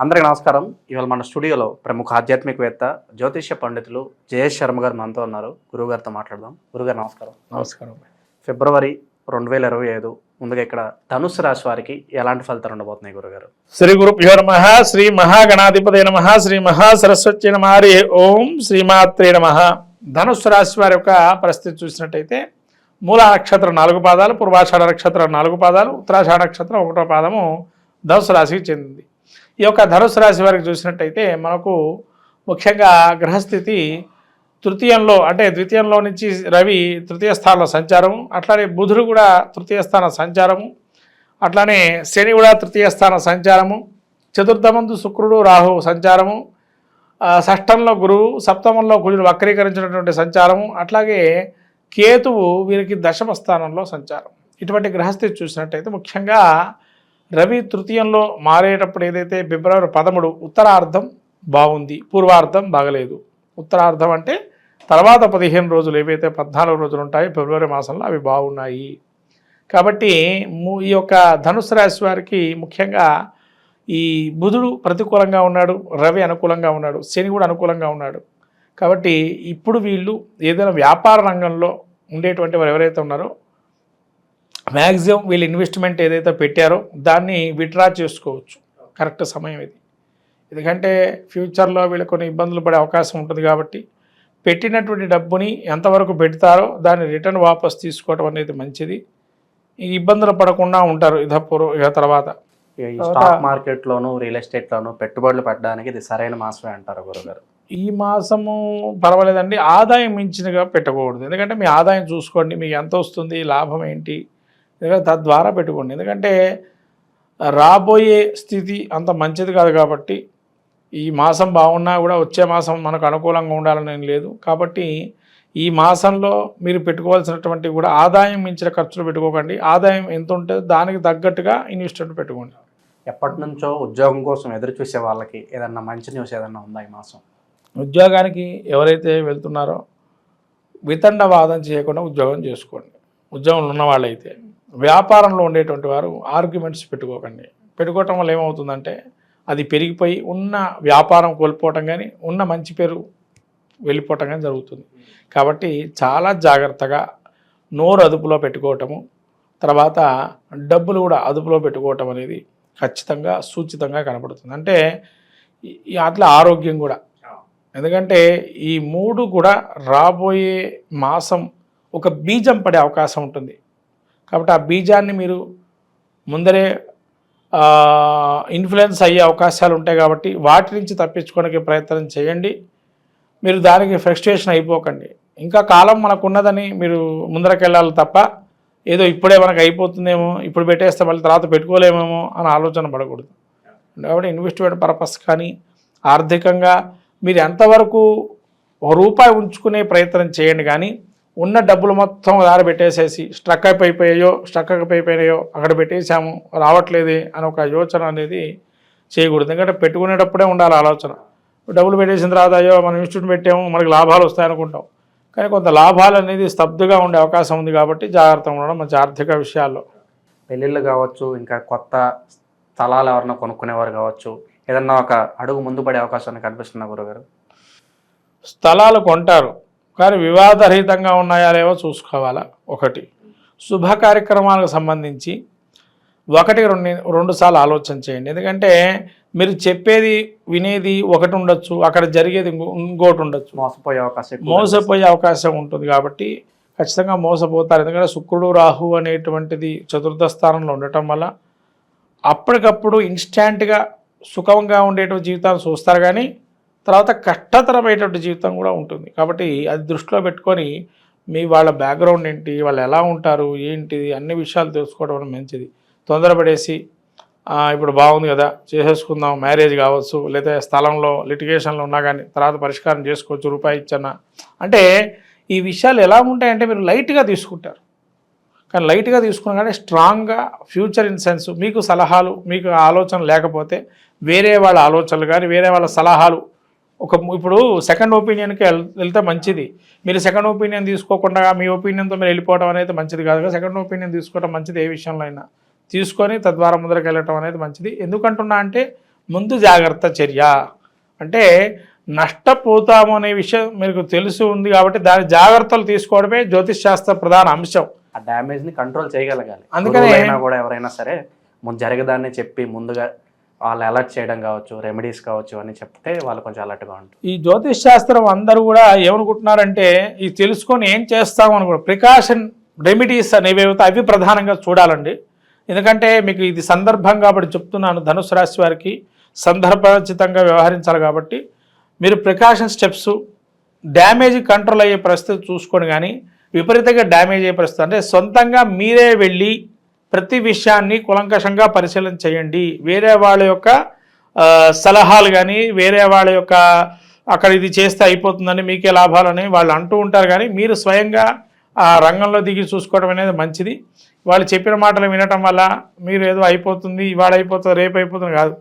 అందరికీ నమస్కారం. ఇవాళ మన స్టూడియోలో ప్రముఖ ఆధ్యాత్మికవేత్త జ్యోతిష్య పండితులు జయేష్ శర్మ గారు మనతో ఉన్నారు. గురువుగారితో మాట్లాడదాం. గురుగారు నమస్కారం. నమస్కారం. ఫిబ్రవరి రెండు వేల ఇరవై ఐదు ముందుగా ఇక్కడ ధనుసు రాశి వారికి ఎలాంటి ఫలితాలు ఉండబోతున్నాయి గురుగారు శ్రీ గురుభ్యో నమ శ్రీ మహాగణాధిపతి నమ శ్రీ మహాసరస్వతి నమ హరి ఓం శ్రీమాత్రే నమ. ధనుస్సు రాశి వారి యొక్క పరిస్థితి చూసినట్టయితే మూల నక్షత్రం నాలుగు పాదాలు పూర్వాషాఢ నక్షత్రం నాలుగు పాదాలు ఉత్తరాషాఢ నక్షత్రం ఒకటో పాదము ధనుసు రాశికి చెందింది. ఈ యొక్క ధనుసు రాశి వారికి చూసినట్టయితే మనకు ముఖ్యంగా గ్రహస్థితి తృతీయంలో అంటే ద్వితీయంలో నుంచి రవి తృతీయ స్థానంలో సంచారం అట్లానే బుధుడు కూడా తృతీయ స్థాన సంచారము అట్లానే శని కూడా తృతీయ స్థాన సంచారము చతుర్థమందు శుక్రుడు రాహు సంచారము షష్టంలో గురువు సప్తమంలో కుజుడు వక్రీకరించినటువంటి సంచారము అట్లాగే కేతువు వీరికి దశమ స్థానంలో సంచారం. ఇటువంటి గ్రహస్థితి చూసినట్టయితే ముఖ్యంగా రవి తృతీయంలో మారేటప్పుడు ఏదైతే ఫిబ్రవరి పదమూడు ఉత్తరార్ధం బాగుంది పూర్వార్ధం బాగలేదు. ఉత్తరార్ధం అంటే తర్వాత పదిహేను రోజులు ఏవైతే పద్నాలుగు రోజులు ఉంటాయో ఫిబ్రవరి మాసంలో అవి బాగున్నాయి. కాబట్టి ము- ఈ యొక్క ధనుసు రాశి వారికి ముఖ్యంగా ఈ బుధుడు ప్రతికూలంగా ఉన్నాడు రవి అనుకూలంగా ఉన్నాడు శని కూడా అనుకూలంగా ఉన్నాడు. కాబట్టి ఇప్పుడు వీళ్ళు ఏదైనా వ్యాపార రంగంలో ఉండేటువంటి వారు ఎవరైతే ఉన్నారో మ్యాక్సిమం వీళ్ళు ఇన్వెస్ట్మెంట్ ఏదైతే పెట్టారో దాన్ని విత్డ్రా చేసుకోవచ్చు. కరెక్ట్ సమయం ఇది. ఎందుకంటే ఫ్యూచర్లో వీళ్ళు కొన్ని ఇబ్బందులు పడే అవకాశం ఉంటుంది కాబట్టి పెట్టినటువంటి డబ్బుని ఎంతవరకు పెడతారో దాన్ని రిటర్న్ వాపస్ తీసుకోవడం అనేది మంచిది. ఇబ్బందులు పడకుండా ఉంటారు ఇదప్పుడు ఇక తర్వాత స్టాక్ మార్కెట్లోను రియల్ ఎస్టేట్లోను పెట్టుబడులు పెట్టడానికి ఇది సరైన మాసమే అంటారు గురుగారు. ఈ మాసము పర్వాలేదండి. ఆదాయం మించినగా పెట్టకూడదు. ఎందుకంటే మీ ఆదాయం చూసుకోండి మీకు ఎంత వస్తుంది లాభం ఏంటి తద్వారా పెట్టుకోండి. ఎందుకంటే రాబోయే స్థితి అంత మంచిది కాదు కాబట్టి ఈ మాసం బాగున్నా కూడా వచ్చే మాసం మనకు అనుకూలంగా ఉండాలని లేదు. కాబట్టి ఈ మాసంలో మీరు పెట్టుకోవాల్సినటువంటి కూడా ఆదాయం మించిన ఖర్చులు పెట్టుకోకండి. ఆదాయం ఎంత ఉంటే దానికి తగ్గట్టుగా ఇన్వెస్ట్మెంట్ పెట్టుకోండి. ఎప్పటి నుంచో ఉద్యోగం కోసం ఎదురు చూసే వాళ్ళకి ఏదన్నా మంచి న్యూస్ ఏదన్నా ఉందా ఈ మాసం? ఉద్యోగానికి ఎవరైతే వెళ్తున్నారో వితండవాదం చేయకుండా ఉద్యోగం చేసుకోండి. ఉద్యోగంలో ఉన్న వాళ్ళైతే వ్యాపారంలో ఉండేటువంటి వారు ఆర్గ్యుమెంట్స్ పెట్టుకోకండి. పెట్టుకోవటం వల్ల ఏమవుతుందంటే అది పెరిగిపోయి ఉన్న వ్యాపారం కోల్పోవటం కానీ ఉన్న మంచి పేరు వెళ్ళిపోవటం కానీ జరుగుతుంది. కాబట్టి చాలా జాగ్రత్తగా నోరు అదుపులో పెట్టుకోవటము తర్వాత డబ్బులు కూడా అదుపులో పెట్టుకోవటం అనేది ఖచ్చితంగా సూచితంగా కనపడుతుంది. అంటే అట్లా ఆరోగ్యం కూడా. ఎందుకంటే ఈ మూడు కూడా రాబోయే మాసం ఒక బీజం పడే అవకాశం ఉంటుంది. కాబట్టి ఆ బీజాన్ని మీరు ముందరే ఇన్ఫ్లుయెన్స్ అయ్యే అవకాశాలు ఉంటాయి కాబట్టి వాటి నుంచి తప్పించుకోవడానికి ప్రయత్నం చేయండి. మీరు దానికి ఫ్రస్ట్రేషన్ అయిపోకండి. ఇంకా కాలం మనకున్నదని మీరు ముందరకెళ్ళాలి తప్ప ఏదో ఇప్పుడే మనకు అయిపోతుందేమో ఇప్పుడు పెట్టేస్తే మళ్ళీ తర్వాత పెట్టుకోలేమేమో అని ఆలోచన పడకూడదు. కాబట్టి ఇన్వెస్ట్మెంట్ పర్పస్ కానీ ఆర్థికంగా మీరు ఎంతవరకు ఒక రూపాయి ఉంచుకునే ప్రయత్నం చేయండి కానీ ఉన్న డబ్బులు మొత్తం దారి పెట్టేసేసి స్ట్రక్ అయిపోయాయో స్ట్రక్ అయిపోయినాయో అక్కడ పెట్టేశాము. రావట్లేదే అని ఒక యోచన అనేది చేయకూడదు. ఎందుకంటే పెట్టుకునేటప్పుడే ఉండాలి ఆలోచన. డబ్బులు పెట్టేసిన తర్వాత అయ్యో మనం ఇన్స్టిట్యూట్ పెట్టాము మనకి లాభాలు వస్తాయి అనుకుంటాం. కానీ కొంత లాభాలు అనేది స్తబ్దుగా ఉండే అవకాశం ఉంది కాబట్టి జాగ్రత్తగా ఉండడం మంచి ఆర్థిక విషయాల్లో. పెళ్ళిళ్ళు కావచ్చు ఇంకా కొత్త స్థలాలు ఎవరన్నా కొనుక్కునేవారు కావచ్చు ఏదన్నా ఒక అడుగు ముందు పడే అవకాశాన్ని కనిపిస్తున్నా గురుగారు? స్థలాలు కొంటారు. కానీ వివాదరహితంగా ఉన్నాయా లేవో చూసుకోవాలా? ఒకటి. శుభ కార్యక్రమాలకు సంబంధించి ఒకటి రెండు రెండు సార్లు ఆలోచన చేయండి. ఎందుకంటే మీరు చెప్పేది వినేది ఒకటి ఉండొచ్చు అక్కడ జరిగేది ఇంకో- ఇంకోటి ఉండొచ్చు. మోసపోయే అవకాశం మోసపోయే అవకాశం ఉంటుంది కాబట్టి ఖచ్చితంగా మోసపోతారు. ఎందుకంటే శుక్రుడు రాహు అనేటువంటిది చతుర్థ స్థానంలో ఉండటం వల్ల అప్పటికప్పుడు ఇన్స్టాంట్గా సుఖంగా ఉండేటువంటి జీవితాన్ని చూస్తారు. కానీ తర్వాత కష్టతరమైనటువంటి జీవితం కూడా ఉంటుంది. కాబట్టి అది దృష్టిలో పెట్టుకొని మీ వాళ్ళ బ్యాక్గ్రౌండ్ ఏంటి వాళ్ళు ఎలా ఉంటారు ఏంటిది అన్ని విషయాలు తెలుసుకోవడం మంచిది. తొందరపడేసి ఇప్పుడు బాగుంది కదా చేసేసుకుందాం మ్యారేజ్ కావచ్చు లేదా స్థలంలో లిటిగేషన్లో ఉన్నా కానీ తర్వాత పరిష్కారం చేసుకోవచ్చు రూపాయి ఇచ్చన్న. అంటే ఈ విషయాలు ఎలా ఉంటాయంటే మీరు లైట్గా తీసుకుంటారు. కానీ లైట్గా తీసుకున్నా కానీ స్ట్రాంగ్గా ఫ్యూచర్ ఇన్ సెన్స్ మీకు సలహాలు మీకు ఆలోచన లేకపోతే వేరే వాళ్ళ ఆలోచనలు కానీ వేరే వాళ్ళ సలహాలు ఒక ఇప్పుడు సెకండ్ ఒపీనియన్కి వెళ్ వెళ్తే మంచిది. మీరు సెకండ్ ఒపీనియన్ తీసుకోకుండా మీ ఒపీనియన్తో మీరు వెళ్ళిపోవడం అనేది మంచిది కాదు కదా. సెకండ్ ఒపీనియన్ తీసుకోవడం మంచిది ఏ విషయంలో అయినా. తీసుకొని తద్వారా ముందరకు వెళ్ళటం అనేది మంచిది. ఎందుకంటున్నా అంటే ముందు జాగ్రత్త చర్య. అంటే నష్టపోతాము అనే విషయం మీకు తెలిసి ఉంది కాబట్టి దాని జాగ్రత్తలు తీసుకోవడమే జ్యోతిష్ శాస్త్ర ప్రధాన అంశం. ఆ డ్యామేజ్ని కంట్రోల్ చేయగలగాలి. అందుకనే- కూడా ఎవరైనా సరే ముందు జరగదాన్ని చెప్పి ముందుగా వాళ్ళు అలర్ట్ చేయడం కావచ్చు రెమెడీస్ కావచ్చు అని చెప్తే వాళ్ళు కొంచెం అలర్ట్గా ఉంటుంది ఈ జ్యోతిష్ శాస్త్రం అందరూ కూడా ఏమనుకుంటున్నారంటే ఇది తెలుసుకొని ఏం చేస్తాం అనుకో ప్రికాషన్ రెమెడీస్ అనేవి ఏవైతే అవి ప్రధానంగా చూడాలండి. ఎందుకంటే మీకు ఇది సందర్భం కాబట్టి చెప్తున్నాను ధనుసు రాశి వారికి సందర్భోచితంగా వ్యవహరించాలి కాబట్టి. మీరు ప్రికాషన్ స్టెప్స్ డ్యామేజ్ కంట్రోల్ అయ్యే పరిస్థితి చూసుకొని కానీ విపరీతంగా డ్యామేజ్ అయ్యే పరిస్థితి అంటే సొంతంగా మీరే వెళ్ళి ప్రతి విషయాన్ని కులంకషంగా పరిశీలన చేయండి. వేరే వాళ్ళ యొక్క సలహాలు కానీ వేరే వాళ్ళ యొక్క అక్కడ ఇది చేస్తే అయిపోతుందని మీకే లాభాలని వాళ్ళు అంటూ ఉంటారు కానీ మీరు స్వయంగా ఆ రంగంలో దిగి చూసుకోవడం అనేది మంచిది. వాళ్ళు చెప్పిన మాటలు వినటం వల్ల మీరు ఏదో అయిపోతుంది ఇవాళ అయిపోతుంది రేపు అయిపోతుంది కాదు.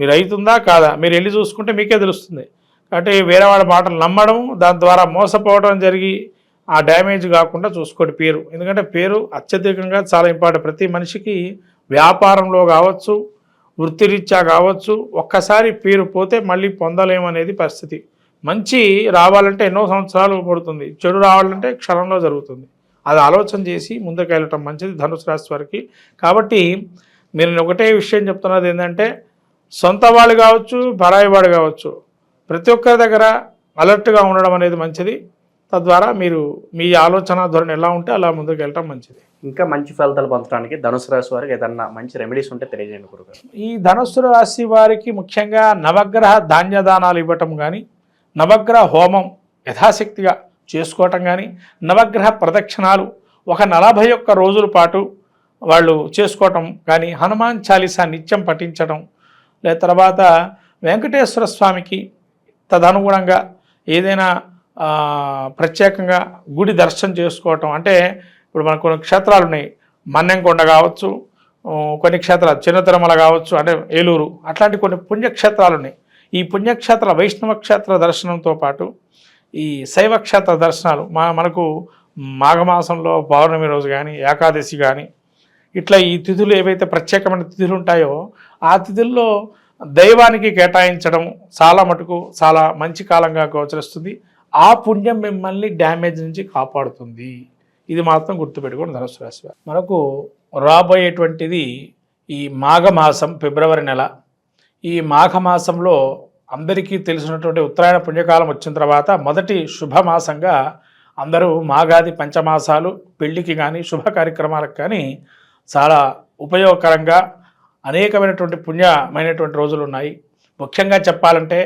మీరు అవుతుందా కాదా? మీరు వెళ్ళి చూసుకుంటే మీకే తెలుస్తుంది. కాబట్టి వేరే వాళ్ళ మాటలు నమ్మడం దాని ద్వారా మోసపోవడం జరిగి ఆ డ్యామేజ్ కాకుండా చూసుకోండి పేరు. ఎందుకంటే పేరు అత్యధికంగా చాలా ఇంపార్టెంట్ ప్రతి మనిషికి వ్యాపారంలో కావచ్చు వృత్తిరీత్యా కావచ్చు ఒక్కసారి పేరు పోతే మళ్ళీ పొందలేమనేది పరిస్థితి. మంచి రావాలంటే ఎన్నో సంవత్సరాలు పడుతుంది. చెడు రావాలంటే క్షణంలో జరుగుతుంది. అది ఆలోచన చేసి ముందుకు వెళ్ళటం మంచిది ధనుసు రాశి వారికి. కాబట్టి మీరు నేను ఒకటే విషయం చెప్తున్నది ఏంటంటే సొంత వాళ్ళు కావచ్చు పరాయి వాడు కావచ్చు ప్రతి ఒక్కరి దగ్గర అలర్ట్గా ఉండడం అనేది మంచిది. తద్వారా మీరు మీ ఆలోచన ధోరణి ఎలా ఉంటే అలా ముందుకు వెళ్ళటం మంచిది. ఇంకా మంచి ఫలితాలు పొందడానికి ధనుసు రాశి వారికి ఏదన్నా మంచి రెమెడీస్ ఉంటే తెలియజేయండి గురుగారు. ఈ ధనుస్సు రాశి వారికి ముఖ్యంగా నవగ్రహ ధాన్యదానాలు ఇవ్వటం కానీ నవగ్రహ హోమం యథాశక్తిగా చేసుకోవటం కానీ నవగ్రహ ప్రదక్షిణాలు ఒక నలభై ఒక్క రోజుల పాటు వాళ్ళు చేసుకోవటం కానీ హనుమాన్ చాలీసా నిత్యం పఠించడం లేదా తర్వాత వెంకటేశ్వర స్వామికి తదనుగుణంగా ఏదైనా ప్రత్యేకంగా గుడి దర్శనం చేసుకోవటం. అంటే ఇప్పుడు మనకు కొన్ని క్షేత్రాలు ఉన్నాయి. మన్నెంకొండ కావచ్చు కొన్ని క్షేత్రాలు చిన్న తిరుమల కావచ్చు అంటే ఏలూరు అట్లాంటి కొన్ని పుణ్యక్షేత్రాలు ఉన్నాయి. ఈ పుణ్యక్షేత్ర వైష్ణవ క్షేత్ర దర్శనంతో పాటు ఈ శైవ క్షేత్ర దర్శనాలు మా మనకు మాఘమాసంలో పౌర్ణమి రోజు కానీ ఏకాదశి కానీ ఇట్లా ఈ తిథులు ఏవైతే ప్రత్యేకమైన తిథులు ఉంటాయో ఆ తిథుల్లో దైవానికి కేటాయించడం చాలా మటుకు చాలా మంచి కాలంగా గోచరిస్తుంది. ఆ పుణ్యం మిమ్మల్ని డ్యామేజ్ నుంచి కాపాడుతుంది. ఇది మాత్రం గుర్తుపెట్టుకోండి ధనుసు రాశి మనకు రాబోయేటువంటిది ఈ మాఘమాసం ఫిబ్రవరి నెల. ఈ మాఘమాసంలో అందరికీ తెలిసినటువంటి ఉత్తరాయణ పుణ్యకాలం వచ్చిన తర్వాత మొదటి శుభమాసంగా అందరూ మాగాది పంచమాసాలు పెళ్ళికి కానీ శుభ కార్యక్రమాలకు కానీ చాలా ఉపయోగకరంగా అనేకమైనటువంటి పుణ్యమైనటువంటి రోజులు ఉన్నాయి. ముఖ్యంగా చెప్పాలంటే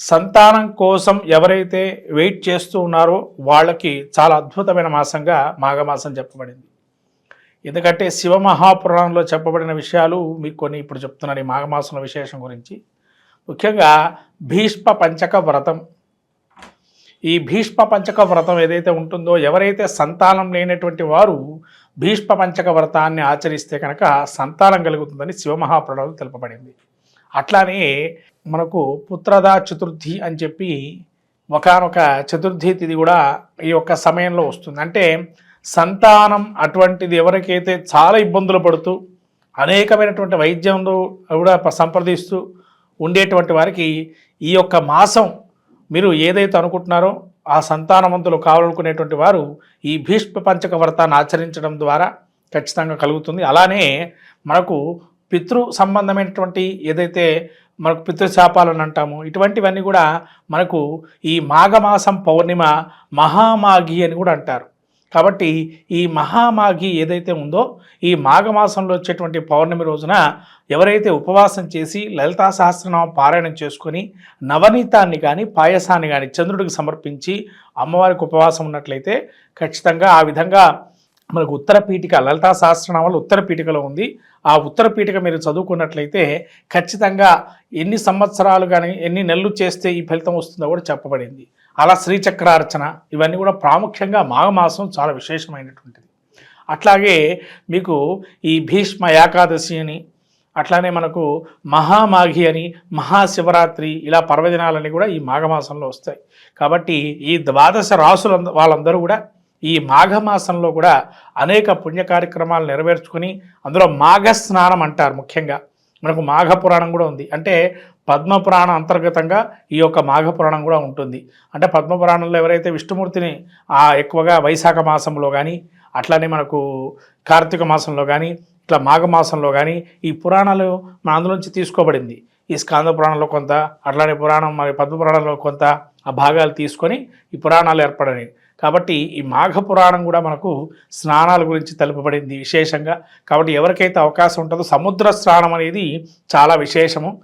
సంతానం కోసం ఎవరైతే వెయిట్ చేస్తూ ఉన్నారో వాళ్ళకి చాలా అద్భుతమైన మాసంగా మాఘమాసం చెప్పబడింది. ఎందుకంటే శివ మహాపురాణంలో చెప్పబడిన విషయాలు మీకు కొన్ని ఇప్పుడు చెప్తున్నాను ఈ మాఘమాసంలో విశేషం గురించి. ముఖ్యంగా భీష్మ పంచక వ్రతం. ఈ భీష్మ పంచక వ్రతం ఏదైతే ఉంటుందో ఎవరైతే సంతానం లేనటువంటి వారు భీష్మ పంచక వ్రతాన్ని ఆచరిస్తే కనుక సంతానం కలుగుతుందని శివమహాపురాణంలో తెలుపబడింది. అట్లానే మనకు పుత్రదా చతుర్థి అని చెప్పి ఒకనొక చతుర్థి తిథి కూడా ఈ యొక్క సమయంలో వస్తుంది. అంటే సంతానం అటువంటిది ఎవరికైతే చాలా ఇబ్బందులు పడుతూ అనేకమైనటువంటి వైద్యంలో కూడా సంప్రదిస్తూ ఉండేటువంటి వారికి ఈ యొక్క మాసం మీరు ఏదైతే అనుకుంటున్నారో ఆ సంతానవంతులు కావాలనుకునేటువంటి వారు ఈ భీష్మ పంచక వ్రతాన్ని ఆచరించడం ద్వారా ఖచ్చితంగా కలుగుతుంది. అలానే మనకు పితృ సంబంధమైనటువంటి ఏదైతే మనకు పితృశాపాలను అంటాము ఇటువంటివన్నీ కూడా మనకు ఈ మాఘమాసం పౌర్ణిమ మహామాఘి అని కూడా అంటారు. కాబట్టి ఈ మహామాఘి ఏదైతే ఉందో ఈ మాఘమాసంలో వచ్చేటువంటి పౌర్ణమి రోజున ఎవరైతే ఉపవాసం చేసి లలితా సహస్రనామం పారాయణం చేసుకొని నవనీతాన్ని కానీ పాయసాన్ని కానీ చంద్రుడికి సమర్పించి అమ్మవారికి ఉపవాసం ఉన్నట్లయితే ఖచ్చితంగా ఆ విధంగా మనకు ఉత్తర పీఠిక లలితా సహస్రనామాలు ఉత్తర పీఠికలో ఉంది. ఆ ఉత్తర పీఠిక మీరు చదువుకున్నట్లయితే ఖచ్చితంగా ఎన్ని సంవత్సరాలు కానీ ఎన్ని నెలలు చేస్తే ఈ ఫలితం వస్తుందో కూడా చెప్పబడింది. అలా శ్రీచక్రార్చన ఇవన్నీ కూడా ప్రాముఖ్యంగా మాఘమాసం చాలా విశేషమైనటువంటిది. అట్లాగే మీకు ఈ భీష్మ ఏకాదశి అని అట్లానే మనకు మహామాఘి అని మహాశివరాత్రి ఇలా పర్వదినాలన్నీ కూడా ఈ మాఘమాసంలో వస్తాయి. కాబట్టి ఈ ద్వాదశ రాసుల వాళ్ళందరూ కూడా ఈ మాఘమాసంలో కూడా అనేక పుణ్య కార్యక్రమాలు నెరవేర్చుకొని అందులో మాఘ స్నానం అంటారు ముఖ్యంగా. మనకు మాఘ పురాణం కూడా ఉంది. అంటే పద్మ పురాణం అంతర్గతంగా ఈ యొక్క మాఘ పురాణం కూడా ఉంటుంది. అంటే పద్మ పురాణంలో ఎవరైతే విష్ణుమూర్తిని ఆ ఎక్కువగా వైశాఖ మాసంలో కానీ అట్లానే మనకు కార్తీక మాసంలో కానీ ఇట్లా మాఘ మాసంలో కానీ ఈ పురాణాలు మన అందులోంచి తీసుకోబడింది. ఈ స్కాంద పురాణంలో కొంత అట్లానే పురాణం మరి పద్మ పురాణంలో కొంత ఆ భాగాలు తీసుకొని ఈ పురాణాలు ఏర్పడినాయి. కాబట్టి ఈ మాఘ పురాణం కూడా మనకు స్నానాల గురించి తెలుపబడింది విశేషంగా. కాబట్టి ఎవరికైతే అవకాశం ఉంటుందో సముద్ర స్నానం అనేది చాలా విశేషము.